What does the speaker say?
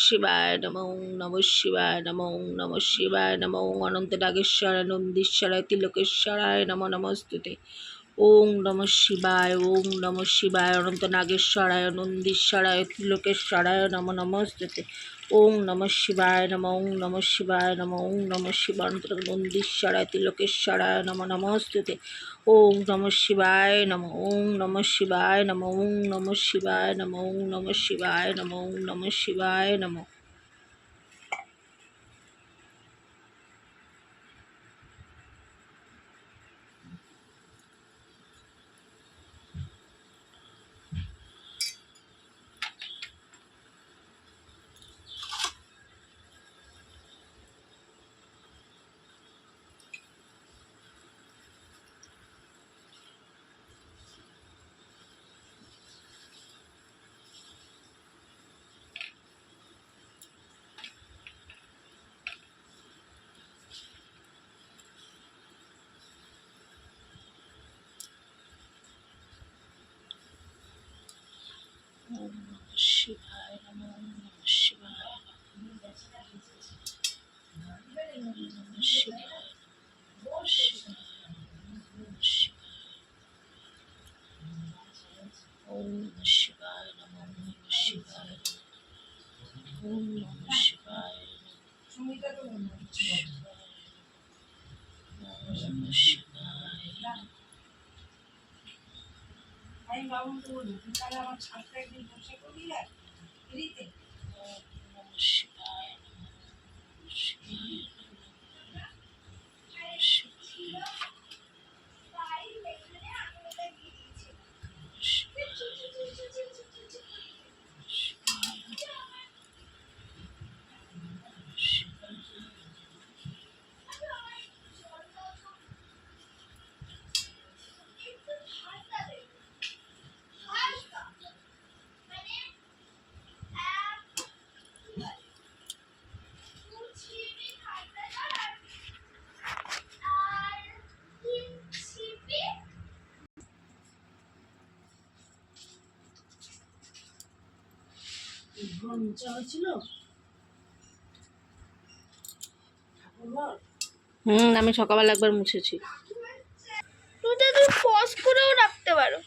শিবায় নম নম শিবায় নম নম শিবায় নম অনন্ত নাগেশ্বরায় নন্দীশ্বরায় তিলকেশ্বরায় নম নমস্তুতে ওং নম শিবায় ওং নম শিবায় অনন্ত নাগেশ্বরায় নন্দীশ্বরায় তিলকেশ্বরায় নম নমস্তুতে ওং নম শিবায় নম ওং নম শিবায় নম ওং নম শিবায় অনন্ত নন্দীশ্বরায় তিলকেশ্বরায় নম নমস্তুতে ওং নম শিবায় নম ওং নম শিবায় নম ওং নম শিবায় নম ওং নম শিবায় নম ওং নম শিবায় নম শিবায় নম শিবায় ওম নম শিবায় নম নম শিবায় ওম নম শিবায় নম শিবায় আমি বাবুন বলি তাহলে আমার ছাত্র একদিন বসে করি আর হয়েছিল? হুম আমি সকালবেলা একবার মুছেছি। তুমি পজ করেও রাখতে পারো।